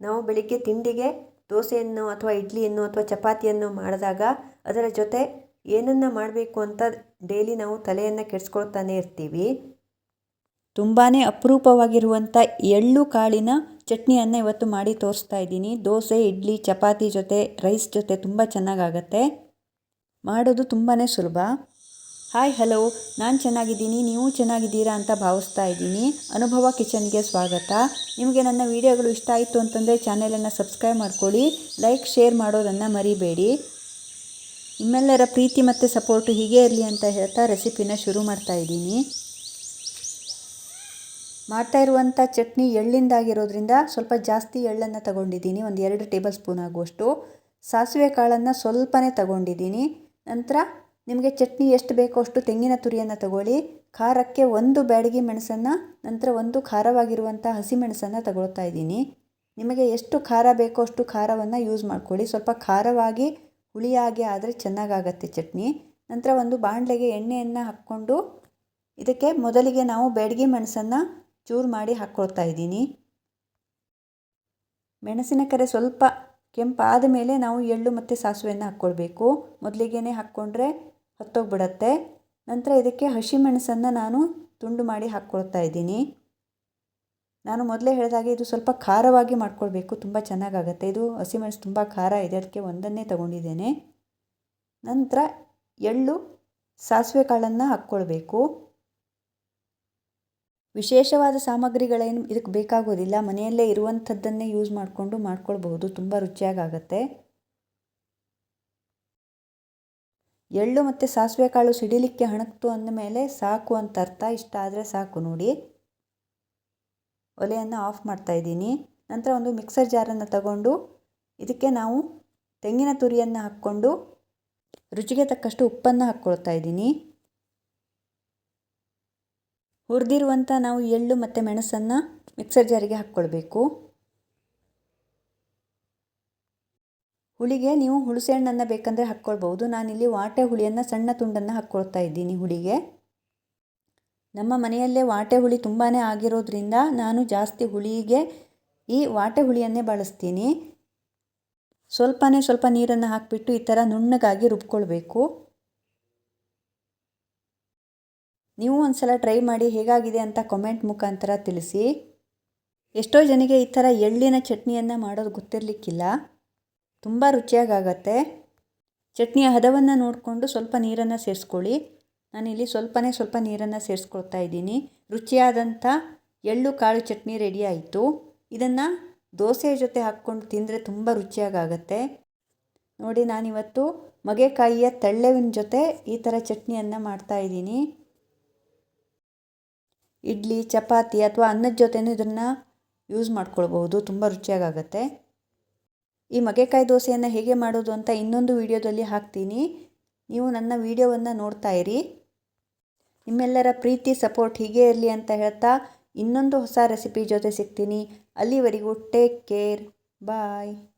ನಾವು ಬೆಳಿಗ್ಗೆ ತಿಂಡಿಗೆ ದೋಸೆಯನ್ನು ಅಥವಾ ಇಡ್ಲಿಯನ್ನು ಅಥವಾ ಚಪಾತಿಯನ್ನು ಮಾಡಿದಾಗ ಅದರ ಜೊತೆ ಏನನ್ನು ಮಾಡಬೇಕು ಅಂತ ಡೈಲಿ ನಾವು ತಲೆಯನ್ನು ಕೆಡಿಸ್ಕೊಳ್ತಾನೆ ಇರ್ತೀವಿ. ತುಂಬಾ ಅಪರೂಪವಾಗಿರುವಂಥ ಎಳ್ಳು ಕಾಳಿನ ಚಟ್ನಿಯನ್ನು ಇವತ್ತು ಮಾಡಿ ತೋರಿಸ್ತಾ ಇದ್ದೀನಿ. ದೋಸೆ, ಇಡ್ಲಿ, ಚಪಾತಿ ಜೊತೆ ರೈಸ್ ಜೊತೆ ತುಂಬ ಚೆನ್ನಾಗಾಗತ್ತೆ. ಮಾಡೋದು ತುಂಬಾ ಸುಲಭ. ಹಾಯ್ ಹಲೋ ನಾನು ಚೆನ್ನಾಗಿದ್ದೀನಿ, ನೀವು ಚೆನ್ನಾಗಿದ್ದೀರಾ ಅಂತ ಭಾವಿಸ್ತಾ ಇದ್ದೀನಿ. ಅನುಭವ ಕಿಚನ್ಗೆ ಸ್ವಾಗತ. ನಿಮಗೆ ನನ್ನ ವಿಡಿಯೋಗಳು ಇಷ್ಟ ಆಯಿತು ಅಂತಂದರೆ ಚಾನೆಲನ್ನು ಸಬ್ಸ್ಕ್ರೈಬ್ ಮಾಡ್ಕೊಳ್ಳಿ, ಲೈಕ್, ಶೇರ್ ಮಾಡೋದನ್ನು ಮರಿಬೇಡಿ. ನಿಮ್ಮೆಲ್ಲರ ಪ್ರೀತಿ ಮತ್ತು ಸಪೋರ್ಟು ಹೀಗೆ ಇರಲಿ ಅಂತ ಹೇಳ್ತಾ ರೆಸಿಪಿನ ಶುರು ಮಾಡ್ತಾ ಇದ್ದೀನಿ. ಮಾಡ್ತಾ ಇರುವಂಥ ಚಟ್ನಿ ಎಳ್ಳಿಂದಾಗಿರೋದ್ರಿಂದ ಸ್ವಲ್ಪ ಜಾಸ್ತಿ ಎಳ್ಳನ್ನು ತಗೊಂಡಿದ್ದೀನಿ, ಒಂದು ಎರಡು ಟೇಬಲ್ ಸ್ಪೂನ್ ಆಗುವಷ್ಟು. ಸಾಸಿವೆ ಕಾಳನ್ನು ಸ್ವಲ್ಪನೇ ತಗೊಂಡಿದ್ದೀನಿ. ನಂತರ ನಿಮಗೆ ಚಟ್ನಿ ಎಷ್ಟು ಬೇಕೋ ಅಷ್ಟು ತೆಂಗಿನ ತುರಿಯನ್ನು ತಗೊಳ್ಳಿ. ಖಾರಕ್ಕೆ ಒಂದು ಬ್ಯಾಡಗಿ ಮೆಣಸನ್ನು, ನಂತರ ಒಂದು ಖಾರವಾಗಿರುವಂಥ ಹಸಿಮೆಣಸನ್ನು ತಗೊಳ್ತಾ ಇದ್ದೀನಿ. ನಿಮಗೆ ಎಷ್ಟು ಖಾರ ಬೇಕೋ ಅಷ್ಟು ಖಾರವನ್ನು ಯೂಸ್ ಮಾಡ್ಕೊಳ್ಳಿ. ಸ್ವಲ್ಪ ಖಾರವಾಗಿ, ಹುಳಿಯಾಗಿ ಆದರೆ ಚೆನ್ನಾಗಾಗತ್ತೆ ಚಟ್ನಿ. ನಂತರ ಒಂದು ಬಾಣಲೆಗೆ ಎಣ್ಣೆಯನ್ನು ಹಾಕ್ಕೊಂಡು ಇದಕ್ಕೆ ಮೊದಲಿಗೆ ನಾವು ಬ್ಯಾಡಗಿ ಮೆಣಸನ್ನು ಚೂರು ಮಾಡಿ ಹಾಕ್ಕೊಳ್ತಾ ಇದ್ದೀನಿ. ಮೆಣಸಿನಕರೆ ಸ್ವಲ್ಪ ಕೆಂಪಾದ ಮೇಲೆ ನಾವು ಎಳ್ಳು ಮತ್ತು ಸಾಸುವೆಯನ್ನು ಹಾಕ್ಕೊಳ್ಬೇಕು. ಮೊದಲಿಗೆ ಹಾಕ್ಕೊಂಡ್ರೆ ಹೊತ್ತೋಗ್ಬಿಡತ್ತೆ. ನಂತರ ಇದಕ್ಕೆ ಹಸಿಮೆಣಸನ್ನು ನಾನು ತುಂಡು ಮಾಡಿ ಹಾಕ್ಕೊಳ್ತಾ ಇದ್ದೀನಿ. ನಾನು ಮೊದಲೇ ಹೇಳಿದಾಗೆ ಇದು ಸ್ವಲ್ಪ ಖಾರವಾಗಿ ಮಾಡ್ಕೊಳ್ಬೇಕು, ತುಂಬ ಚೆನ್ನಾಗಾಗತ್ತೆ. ಇದು ಹಸಿಮೆಣಸು ತುಂಬ ಖಾರ ಇದೆ, ಅದಕ್ಕೆ ಒಂದನ್ನೇ ತಗೊಂಡಿದ್ದೇನೆ. ನಂತರ ಎಳ್ಳು, ಸಾಸಿವೆ ಕಾಳನ್ನು ಹಾಕ್ಕೊಳ್ಬೇಕು. ವಿಶೇಷವಾದ ಸಾಮಗ್ರಿಗಳೇನು ಇದಕ್ಕೆ ಬೇಕಾಗೋದಿಲ್ಲ, ಮನೆಯಲ್ಲೇ ಇರುವಂಥದ್ದನ್ನೇ ಯೂಸ್ ಮಾಡಿಕೊಂಡು ಮಾಡ್ಕೊಳ್ಬಹುದು, ತುಂಬ ರುಚಿಯಾಗತ್ತೆ ಎಳ್ಳು ಮತ್ತು ಸಾಸಿವೆ ಕಾಳು ಸಿಡಿಲಿಕ್ಕೆ ಹಣಕ್ತು ಅಂದಮೇಲೆ ಸಾಕು ಅಂತ ಅರ್ಥ. ಇಷ್ಟ ಆದರೆ ಸಾಕು ನೋಡಿ. ಒಲೆಯನ್ನು ಆಫ್ ಮಾಡ್ತಾ ಇದ್ದೀನಿ. ನಂತರ ಒಂದು ಮಿಕ್ಸರ್ ಜಾರನ್ನು ತಗೊಂಡು ಇದಕ್ಕೆ ನಾವು ತೆಂಗಿನ ತುರಿಯನ್ನು ಹಾಕ್ಕೊಂಡು ರುಚಿಗೆ ತಕ್ಕಷ್ಟು ಉಪ್ಪನ್ನು ಹಾಕ್ಕೊಳ್ತಾ ಇದ್ದೀನಿ. ಹುರಿದಿರುವಂಥ ನಾವು ಎಳ್ಳು ಮತ್ತು ಮೆಣಸನ್ನು ಮಿಕ್ಸರ್ ಜಾರಿಗೆ ಹಾಕ್ಕೊಳ್ಬೇಕು. ಹುಳಿಗೆ ನೀವು ಹುಳಿಸೆ ಹಣ್ಣನ್ನು ಬೇಕಂದರೆ ಹಾಕ್ಕೊಳ್ಬೋದು ನಾನಿಲ್ಲಿ ವಾಟೆ ಹುಳಿಯನ್ನು ಸಣ್ಣ ತುಂಡನ್ನು ಹಾಕ್ಕೊಳ್ತಾ ಇದ್ದೀನಿ ಹುಳಿಗೆ. ನಮ್ಮ ಮನೆಯಲ್ಲೇ ವಾಟೆ ಹುಳಿ ತುಂಬಾ ಆಗಿರೋದ್ರಿಂದ ನಾನು ಜಾಸ್ತಿ ಹುಳಿಗೆ ಈ ವಾಟೆ ಹುಳಿಯನ್ನೇ ಬಳಸ್ತೀನಿ. ಸ್ವಲ್ಪನೇ ಸ್ವಲ್ಪ ನೀರನ್ನು ಹಾಕಿಬಿಟ್ಟು ಈ ಥರ ನುಣ್ಣಗಾಗಿ ರುಬ್ಕೊಳ್ಬೇಕು. ನೀವು ಒಂದು ಸಲ ಟ್ರೈ ಮಾಡಿ ಹೇಗಾಗಿದೆ ಅಂತ ಕಮೆಂಟ್ ಮುಖಾಂತರ ತಿಳಿಸಿ. ಎಷ್ಟೋ ಜನಗೆ ಈ ಥರ ಎಳ್ಳಿನ ಚಟ್ನಿಯನ್ನು ಮಾಡೋದು ಗೊತ್ತಿರಲಿಕ್ಕಿಲ್ಲ. ತುಂಬ ರುಚಿಯಾಗತ್ತೆ ಚಟ್ನಿಯ ಹದವನ್ನು ನೋಡಿಕೊಂಡು ಸ್ವಲ್ಪ ನೀರನ್ನು ಸೇರಿಸ್ಕೊಳ್ಳಿ. ನಾನಿಲ್ಲಿ ಸ್ವಲ್ಪನೇ ಸ್ವಲ್ಪ ನೀರನ್ನು ಸೇರಿಸ್ಕೊಳ್ತಾ ಇದ್ದೀನಿ. ರುಚಿಯಾದಂಥ ಎಳ್ಳು ಕಾಳು ಚಟ್ನಿ ರೆಡಿ ಆಯಿತು. ಇದನ್ನು ದೋಸೆ ಜೊತೆ ಹಾಕ್ಕೊಂಡು ತಿಂದರೆ ತುಂಬ ರುಚಿಯಾಗತ್ತೆ ನೋಡಿ, ನಾನಿವತ್ತು ಮಗೆಕಾಯಿಯ ತಳ್ಳೆವಿನ ಜೊತೆ ಈ ಥರ ಚಟ್ನಿಯನ್ನು ಮಾಡ್ತಾ ಇದ್ದೀನಿ. ಇಡ್ಲಿ, ಚಪಾತಿ ಅಥವಾ ಅನ್ನದ ಜೊತೆಯೂ ಇದನ್ನು ಯೂಸ್ ಮಾಡ್ಕೊಳ್ಬಹುದು. ತುಂಬ ರುಚಿಯಾಗತ್ತೆ ಈ ಮಗೆಕಾಯಿ ದೋಸೆಯನ್ನು ಹೇಗೆ ಮಾಡೋದು ಅಂತ ಇನ್ನೊಂದು ವಿಡಿಯೋದಲ್ಲಿ ಹಾಕ್ತೀನಿ. ನೀವು ನನ್ನ ವಿಡಿಯೋವನ್ನು ನೋಡ್ತಾ ಇರಿ. ನಿಮ್ಮೆಲ್ಲರ ಪ್ರೀತಿ, ಸಪೋರ್ಟ್ ಹೀಗೆ ಇರಲಿ ಅಂತ ಹೇಳ್ತಾ ಇನ್ನೊಂದು ಹೊಸ ರೆಸಿಪಿ ಜೊತೆ ಸಿಗ್ತೀನಿ. ಅಲ್ಲಿವರೆಗೂ ಟೇಕ್ ಕೇರ್. ಬಾಯ್.